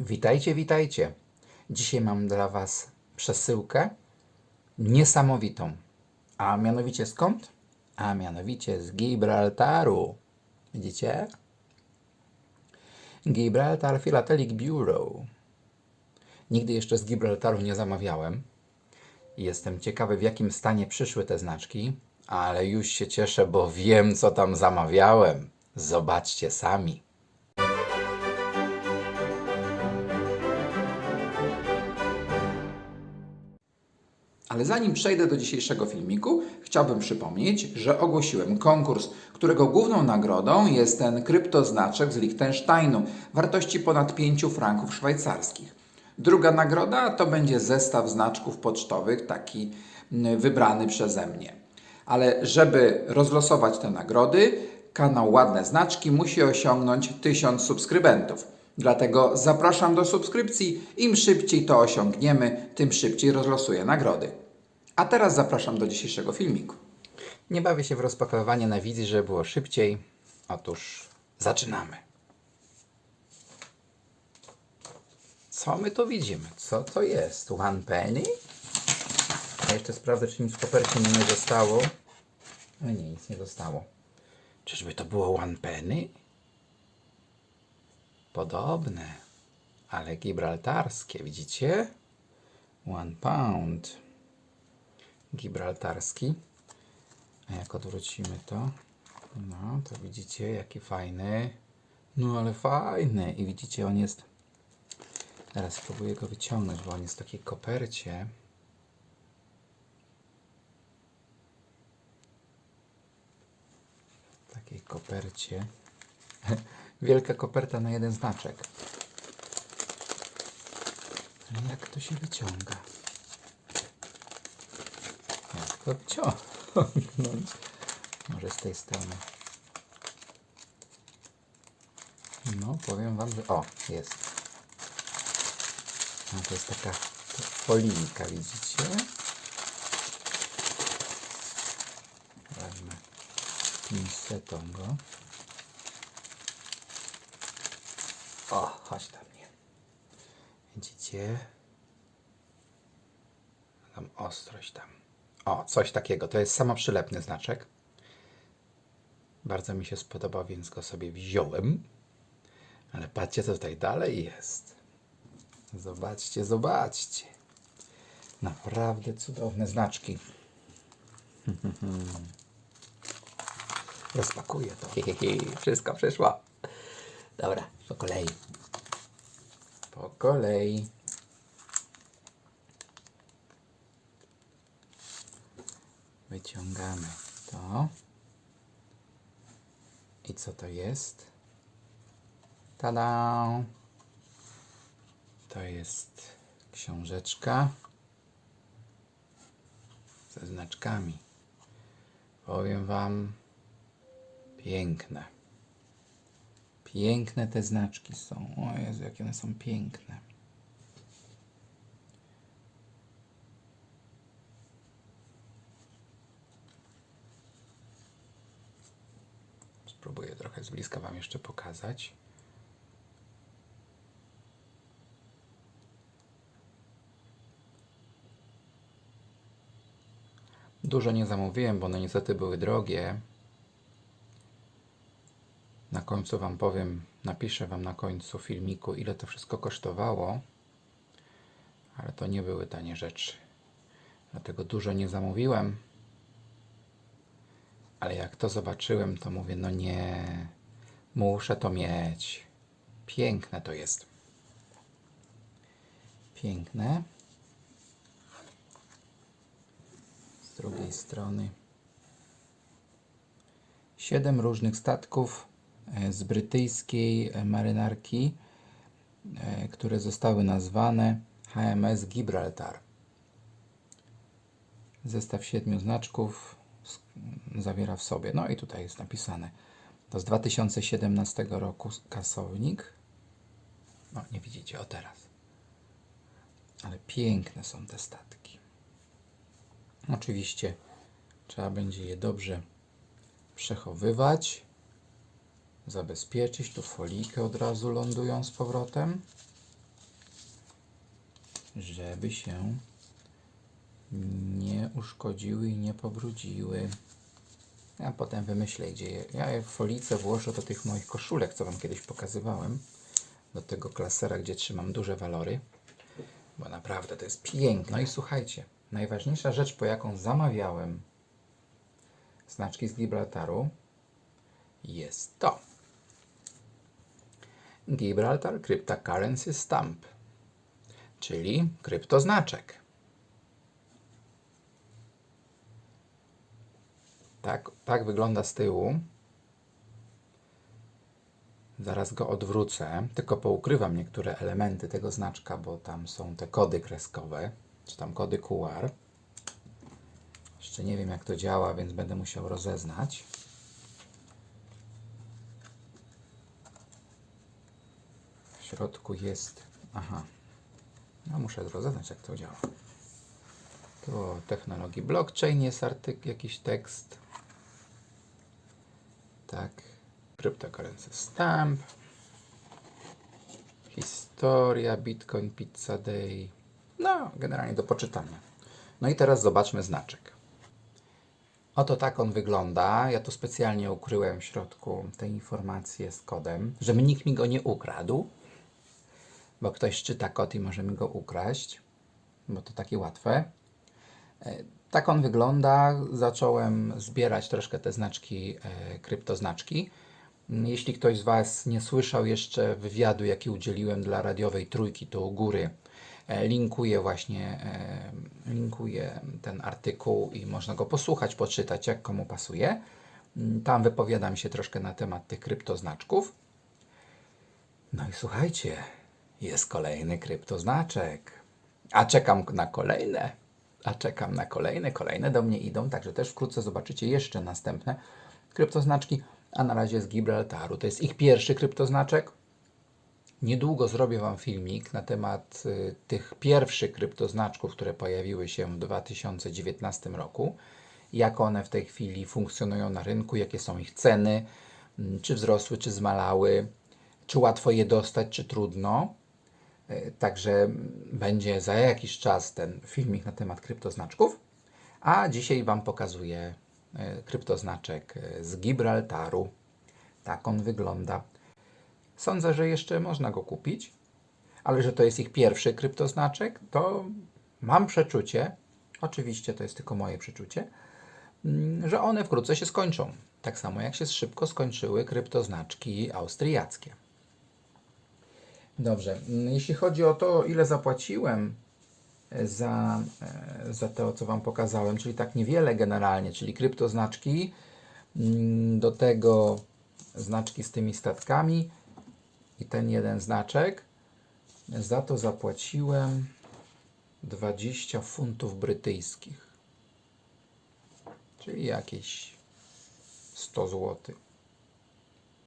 Witajcie, witajcie. Dzisiaj mam dla Was przesyłkę niesamowitą. A mianowicie skąd? A mianowicie z Gibraltaru. Widzicie? Gibraltar Philatelic Bureau. Nigdy jeszcze z Gibraltaru nie zamawiałem. Jestem ciekawy, w jakim stanie przyszły te znaczki, ale już się cieszę, bo wiem, co tam zamawiałem. Zobaczcie sami. Ale zanim przejdę do dzisiejszego filmiku, chciałbym przypomnieć, że ogłosiłem konkurs, którego główną nagrodą jest ten kryptoznaczek z Liechtensteinu wartości ponad 5 franków szwajcarskich. Druga nagroda to będzie zestaw znaczków pocztowych, taki wybrany przeze mnie. Ale żeby rozlosować te nagrody, kanał Ładne Znaczki musi osiągnąć 1000 subskrybentów. Dlatego zapraszam do subskrypcji. Im szybciej to osiągniemy, tym szybciej rozlosuję nagrody. A teraz zapraszam do dzisiejszego filmiku. Nie bawię się w rozpakowywanie na wizji, żeby było szybciej. Otóż zaczynamy. Co my tu widzimy? Co to jest? One penny? Ja jeszcze sprawdzę, czy nic w kopercie nie zostało. Ale nie, nic nie zostało. Czyżby to było one penny? Podobne, ale gibraltarskie, widzicie? One pound. Gibraltarski. A jak odwrócimy to, no to widzicie, jaki fajny. No ale fajny. I widzicie, on jest. Teraz spróbuję go wyciągnąć, bo on jest w takiej kopercie. W takiej kopercie. Wielka koperta na jeden znaczek. Ale jak to się wyciąga? Jak to wyciągnąć? Może z tej strony. No, powiem Wam, że... O, jest. No, to jest taka folijka, widzicie? Wezmę pinsetą go. O, chodź tam mnie. Widzicie? Tam ostrość tam. O, coś takiego. To jest samoprzylepny znaczek. Bardzo mi się spodobał, więc go sobie wziąłem. Ale patrzcie, co tutaj dalej jest. Zobaczcie, zobaczcie. Naprawdę cudowne znaczki. Rozpakuję to. Wszystko przyszło. Dobra, po kolei. Po kolei. Wyciągamy to. I co to jest? Tada! To jest książeczka ze znaczkami. Powiem Wam, piękne. Piękne te znaczki są. O Jezu, jakie one są piękne. Spróbuję trochę z bliska Wam jeszcze pokazać. Dużo nie zamówiłem, bo one niestety były drogie. Na końcu Wam powiem, napiszę Wam na końcu filmiku, ile to wszystko kosztowało, ale to nie były tanie rzeczy. Dlatego dużo nie zamówiłem. Ale jak to zobaczyłem, to mówię, no nie, muszę to mieć. Piękne to jest. Piękne. Z drugiej strony siedem różnych statków z brytyjskiej e, marynarki, e, które zostały nazwane HMS Gibraltar. Zestaw siedmiu znaczków zawiera w sobie. No i tutaj jest napisane. To z 2017 roku kasownik. No, nie widzicie, o teraz. Ale piękne są te statki. Oczywiście trzeba będzie je dobrze przechowywać, zabezpieczyć. Tu folijkę od razu lądują z powrotem. żeby się nie uszkodziły i nie pobrudziły. Ja potem wymyślę, gdzie je. Ja je w folice włożę do tych moich koszulek, co Wam kiedyś pokazywałem. Do tego klasera, gdzie trzymam duże walory. Bo naprawdę to jest piękne. No i słuchajcie, najważniejsza rzecz, po jaką zamawiałem znaczki z Gibraltaru, jest to. Gibraltar Cryptocurrency Stamp, czyli kryptoznaczek. Tak, tak wygląda z tyłu. Zaraz go odwrócę, tylko poukrywam niektóre elementy tego znaczka, bo tam są te kody kreskowe, czy tam kody QR. Jeszcze nie wiem jak to działa, więc będę musiał rozeznać. Środku jest. Aha. No muszę rozeznać jak to działa. Tu o technologii blockchain jest artykuł, jakiś tekst. Tak. Cryptocurrency stamp. Historia, Bitcoin, Pizza Day. No, generalnie do poczytania. No i teraz zobaczmy znaczek. Oto tak on wygląda. Ja tu specjalnie ukryłem w środku te informacje z kodem, żeby nikt mi go nie ukradł, bo ktoś czyta kod i może mi go ukraść, bo to takie łatwe. E, Tak on wygląda. Zacząłem zbierać troszkę te znaczki, e, kryptoznaczki. Jeśli ktoś z Was nie słyszał jeszcze wywiadu, jaki udzieliłem dla radiowej trójki, to u góry e, linkuję właśnie linkuję ten artykuł i można go posłuchać, poczytać, jak komu pasuje. Mm, Tam wypowiadam się troszkę na temat tych kryptoznaczków. No i słuchajcie, jest kolejny kryptoznaczek. A czekam na kolejne. A czekam na kolejne, kolejne do mnie idą, także też wkrótce zobaczycie jeszcze następne kryptoznaczki, a na razie z Gibraltaru. To jest ich pierwszy kryptoznaczek. Niedługo zrobię Wam filmik na temat y, tych pierwszych kryptoznaczków, które pojawiły się w 2019 roku. Jak one w tej chwili funkcjonują na rynku, jakie są ich ceny, mm, czy wzrosły, czy zmalały, czy łatwo je dostać, czy trudno. E, Także będzie za jakiś czas ten filmik na temat kryptoznaczków. A dzisiaj Wam pokazuję e, kryptoznaczek e, z Gibraltaru. Tak on wygląda. Sądzę, że jeszcze można go kupić, ale że to jest ich pierwszy kryptoznaczek, to mam przeczucie, oczywiście to jest tylko moje przeczucie, mm, że one wkrótce się skończą. Tak samo jak się szybko skończyły kryptoznaczki austriackie. Dobrze, mm, jeśli chodzi o to, ile zapłaciłem e, za, e, za to, co Wam pokazałem, czyli tak niewiele generalnie, czyli kryptoznaczki, mm, do tego znaczki z tymi statkami i ten jeden znaczek, za to zapłaciłem 20 funtów brytyjskich, czyli jakieś 100 zł.